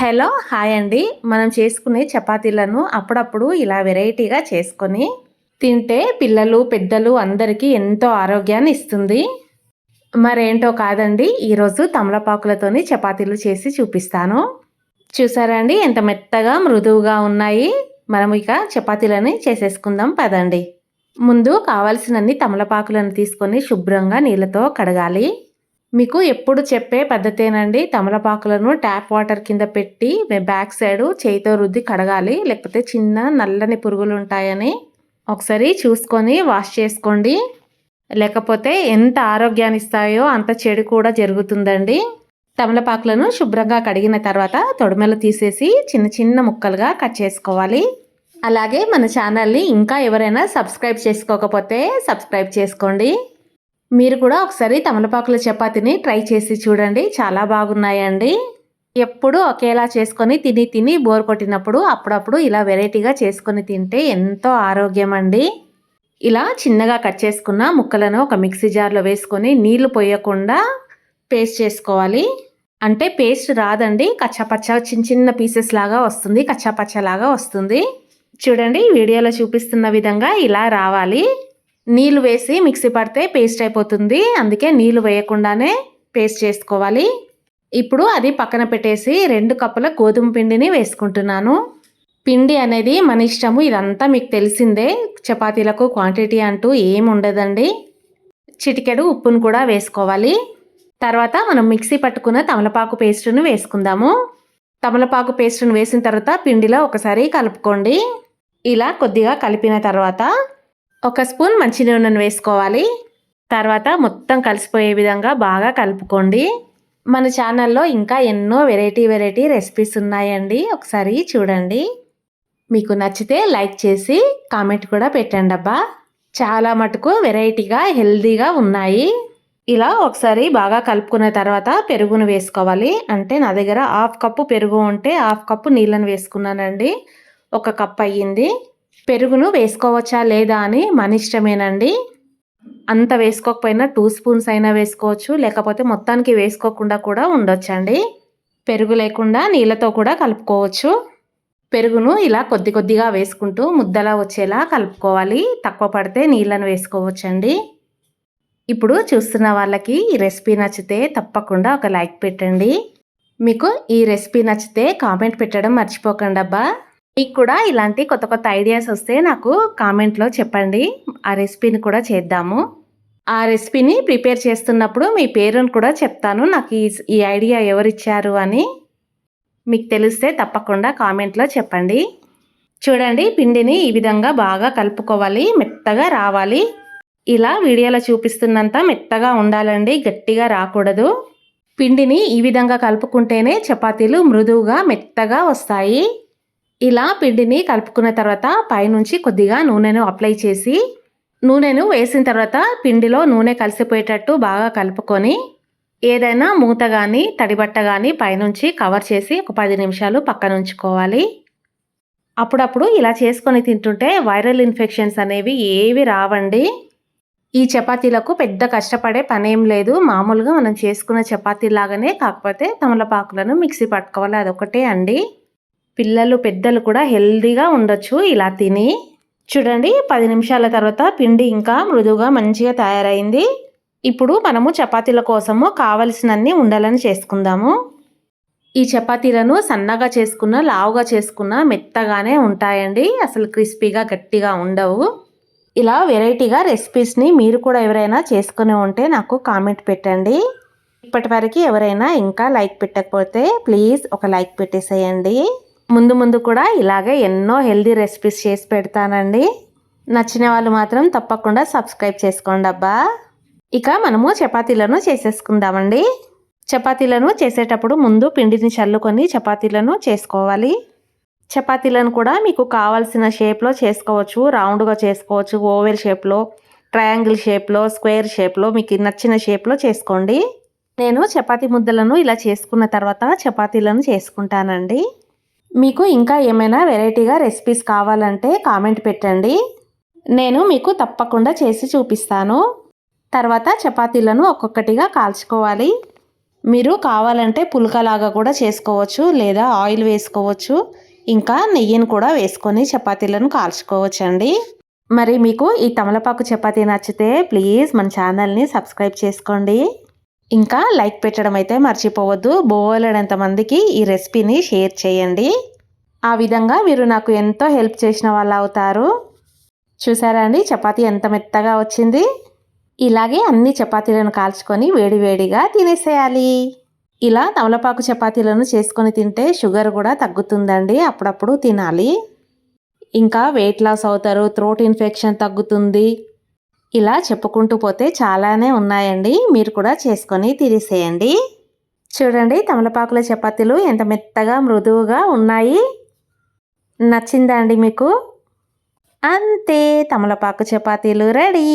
Hello hi అండి. మనం చేసుకునే చపాతీలను అప్పుడప్పుడు ఇలా వెరైటీగా చేసుకొని తింటే పిల్లలు పెద్దలు అందరికీ ఎంతో ఆరోగ్యాన్ని ఇస్తుంది. మరేంటో కాదండి ఈరోజు తమలపాకులతోని చపాతీలు చేసి చూపిస్తాను. చూసారా అండి ఎంత మెత్తగా మృదువుగా ఉన్నాయి. మనం ఇక చపాతీలని చేసేసుకుందాం పదండి. ముందు కావాల్సినన్ని తమలపాకులను తీసుకొని శుభ్రంగా నీళ్ళతో కడగాలి. మీకు ఎప్పుడు చెప్పే పద్ధతేనండి. తమలపాకులను ట్యాప్ వాటర్ కింద పెట్టి బ్యాక్ సైడ్ చేయితో రుద్ది కడగాలి. లేకపోతే చిన్న నల్లని పురుగులు ఉంటాయని ఒకసారి చూసుకొని వాష్ చేసుకోండి. లేకపోతే ఎంత ఆరోగ్యాన్ని ఇస్తాయో అంత చెడు కూడా జరుగుతుందండి. తమలపాకులను శుభ్రంగా కడిగిన తర్వాత తొడిమెలు తీసేసి చిన్న చిన్న ముక్కలుగా కట్ చేసుకోవాలి. అలాగే మన ఛానల్ని ఇంకా ఎవరైనా సబ్స్క్రైబ్ చేసుకోకపోతే సబ్స్క్రైబ్ చేసుకోండి. మీరు కూడా ఒకసారి తమలపాకుల చపాతీని ట్రై చేసి చూడండి. చాలా బాగున్నాయండి. ఎప్పుడు ఒకేలా చేసుకొని తిని తిని బోర్ కొట్టినప్పుడు అప్పుడప్పుడు ఇలా వెరైటీగా చేసుకొని తింటే ఎంతో ఆరోగ్యం అండి ఇలా చిన్నగా కట్ చేసుకున్న ముక్కలను ఒక మిక్సీ జార్లో వేసుకొని నీళ్ళు పోయకుండా పేస్ట్ చేసుకోవాలి. అంటే పేస్ట్ రాదండి. కచ్చాపచ్చ చిన్న చిన్న పీసెస్ లాగా వస్తుంది. కచ్చాపచ్చ లాగా వస్తుంది. చూడండి వీడియోలో చూపిస్తున్న విధంగా ఇలా రావాలి. నీళ్ళు వేసి మిక్సీ పడితే పేస్ట్ అయిపోతుంది. అందుకే నీళ్ళు వేయకుండానే పేస్ట్ చేసుకోవాలి. ఇప్పుడు అది పక్కన పెట్టేసి రెండు కప్పుల గోధుమ పిండిని వేసుకుంటున్నాను. పిండి అనేది మన ఇష్టము. ఇదంతా మీకు తెలిసిందే. చపాతీలకు క్వాంటిటీ అంటూ ఏమి ఉండదండి. చిటికెడు ఉప్పును కూడా వేసుకోవాలి. తర్వాత మనం మిక్సీ పట్టుకున్న తమలపాకు పేస్టును వేసుకుందాము. తమలపాకు పేస్టును వేసిన తర్వాత పిండిలో ఒకసారి కలుపుకోండి. ఇలా కొద్దిగా కలిపిన తర్వాత ఒక స్పూన్ మంచి నూనెను వేసుకోవాలి. తర్వాత మొత్తం కలిసిపోయే విధంగా బాగా కలుపుకోండి. మన ఛానల్లో ఇంకా ఎన్నో వెరైటీ వెరైటీ రెసిపీస్ ఉన్నాయండి. ఒకసారి చూడండి. మీకు నచ్చితే లైక్ చేసి కామెంట్ కూడా పెట్టండి అబ్బా. చాలా మటుకు వెరైటీగా హెల్దీగా ఉన్నాయి. ఇలా ఒకసారి బాగా కలుపుకున్న తర్వాత పెరుగును వేసుకోవాలి. అంటే నా దగ్గర హాఫ్ కప్పు పెరుగు ఉంటే హాఫ్ కప్పు నీళ్ళను వేసుకున్నానండి. ఒక కప్ అయ్యింది. పెరుగును వేసుకోవచ్చా లేదా అని మన ఇష్టమేనండి. అంత వేసుకోకపోయినా టూ స్పూన్స్ అయినా వేసుకోవచ్చు లేకపోతే మొత్తానికి వేసుకోకుండా కూడా ఉండొచ్చండి. పెరుగు లేకుండా నీళ్ళతో కూడా కలుపుకోవచ్చు. పెరుగును ఇలా కొద్ది కొద్దిగా వేసుకుంటూ ముద్దలా వచ్చేలా కలుపుకోవాలి. తక్కువ పడితే నీళ్ళను వేసుకోవచ్చండి. ఇప్పుడు చూస్తున్న వాళ్ళకి ఈ రెసిపీ నచ్చితే తప్పకుండా ఒక లైక్ పెట్టండి. మీకు ఈ రెసిపీ నచ్చితే కామెంట్ పెట్టడం మర్చిపోకండి అబ్బా మీకు కూడా ఇలాంటి కొత్త కొత్త ఐడియాస్ వస్తే నాకు కామెంట్లో చెప్పండి. ఆ రెసిపీని కూడా చేద్దాము. ఆ రెసిపీని ప్రిపేర్ చేస్తున్నప్పుడు మీ పేరును కూడా చెప్తాను. నాకు ఈ ఈ ఐడియా ఎవరిచ్చారు అని మీకు తెలిస్తే తప్పకుండా కామెంట్లో చెప్పండి. చూడండి పిండిని ఈ విధంగా బాగా కలుపుకోవాలి. మెత్తగా రావాలి. ఇలా వీడియోలో చూపిస్తున్నంత మెత్తగా ఉండాలండి. గట్టిగా రాకూడదు. పిండిని ఈ విధంగా కలుపుకుంటేనే చపాతీలు మృదువుగా మెత్తగా వస్తాయి. ఇలా పిండిని కలుపుకున్న తర్వాత పైనుంచి కొద్దిగా నూనెను అప్లై చేసి నూనెను వేసిన తర్వాత పిండిలో నూనె కలిసిపోయేటట్టు బాగా కలుపుకొని ఏదైనా మూత కానీ తడిబట్ట కానీ పైనుంచి కవర్ చేసి ఒక పది నిమిషాలు పక్కన ఉంచుకోవాలి. అప్పుడప్పుడు ఇలా చేసుకొని తింటుంటే వైరల్ ఇన్ఫెక్షన్స్ అనేవి ఏవి రావండి. ఈ చపాతీలకు పెద్ద కష్టపడే పనేం లేదు. మామూలుగా మనం చేసుకున్న చపాతీలాగానే కాకపోతే తమలపాకులను మిక్సీ పట్టుకోవాలి. అదొకటే అండి. పిల్లలు పెద్దలు కూడా హెల్దీగా ఉండొచ్చు. ఇలా తిని చూడండి. పది నిమిషాల తర్వాత పిండి ఇంకా మృదువుగా మంచిగా తయారైంది. ఇప్పుడు మనము చపాతీల కోసము కావలసినన్ని ఉండలని చేసుకుందాము. ఈ చపాతీలను సన్నగా చేసుకున్న లావుగా చేసుకున్న మెత్తగానే ఉంటాయండి. అసలు క్రిస్పీగా గట్టిగా ఉండవు. ఇలా వెరైటీగా రెసిపీస్ని మీరు కూడా ఎవరైనా చేసుకుని ఉంటే నాకు కామెంట్ పెట్టండి. ఇప్పటి వరకు ఎవరైనా ఇంకా లైక్ పెట్టకపోతే ప్లీజ్ ఒక లైక్ పెట్టేసేయండి. ముందు ముందు కూడా ఇలాగే ఎన్నో హెల్దీ రెసిపీస్ చేసి పెడతానండి. నచ్చిన వాళ్ళు మాత్రం తప్పకుండా సబ్స్క్రైబ్ చేసుకోండి అబ్బా. ఇక మనము చపాతీలను చేసేసుకుందామండి. చపాతీలను చేసేటప్పుడు ముందు పిండిని చల్లుకొని చపాతీలను చేసుకోవాలి. చపాతీలను కూడా మీకు కావాల్సిన షేప్లో చేసుకోవచ్చు. రౌండ్గా చేసుకోవచ్చు. ఓవెల్ షేప్లో ట్రయాంగిల్ షేప్లో స్క్వేర్ షేప్లో మీకు నచ్చిన షేప్లో చేసుకోండి. నేను చపాతీ ముద్దలను ఇలా చేసుకున్న తర్వాత చపాతీలను చేసుకుంటానండి. మీకు ఇంకా ఏమైనా వెరైటీగా రెసిపీస్ కావాలంటే కామెంట్ పెట్టండి. నేను మీకు తప్పకుండా చేసి చూపిస్తాను. తర్వాత చపాతీలను ఒక్కొక్కటిగా కాల్చుకోవాలి. మీరు కావాలంటే పుల్కలాగా కూడా చేసుకోవచ్చు లేదా ఆయిల్ వేసుకోవచ్చు. ఇంకా నెయ్యిని కూడా వేసుకొని చపాతీలను కాల్చుకోవచ్చండి. మరి మీకు ఈ తమలపాకు చపాతీ నచ్చితే ప్లీజ్ మన ఛానల్ని సబ్స్క్రైబ్ చేసుకోండి. ఇంకా లైక్ పెట్టడం అయితే మర్చిపోవద్దు. బోలెడంత మందికి ఈ రెసిపీని షేర్ చేయండి. ఆ విధంగా మీరు నాకు ఎంతో హెల్ప్ చేసిన వాళ్ళు అవుతారు. చూసారా అండి? చపాతీ ఎంత మెత్తగా వచ్చింది. ఇలాగే అన్ని చపాతీలను కాల్చుకొని వేడివేడిగా తినేసేయాలి. ఇలా తమలపాకు చపాతీలను చేసుకొని తింటే షుగర్ కూడా తగ్గుతుందండి. అప్పుడప్పుడు తినాలి. ఇంకా వెయిట్ లాస్ అవుతారు. థ్రోట్ ఇన్ఫెక్షన్ తగ్గుతుంది. ఇలా చెప్పుకుంటూ పోతే చాలానే ఉన్నాయండి. మీరు కూడా చేసుకొని తినేసేయండి చూడండి తమలపాకుల చపాతీలు ఎంత మెత్తగా మృదువుగా ఉన్నాయి. నచ్చిందా అండి మీకు? అంతే తమలపాకు చపాతీలు రెడీ.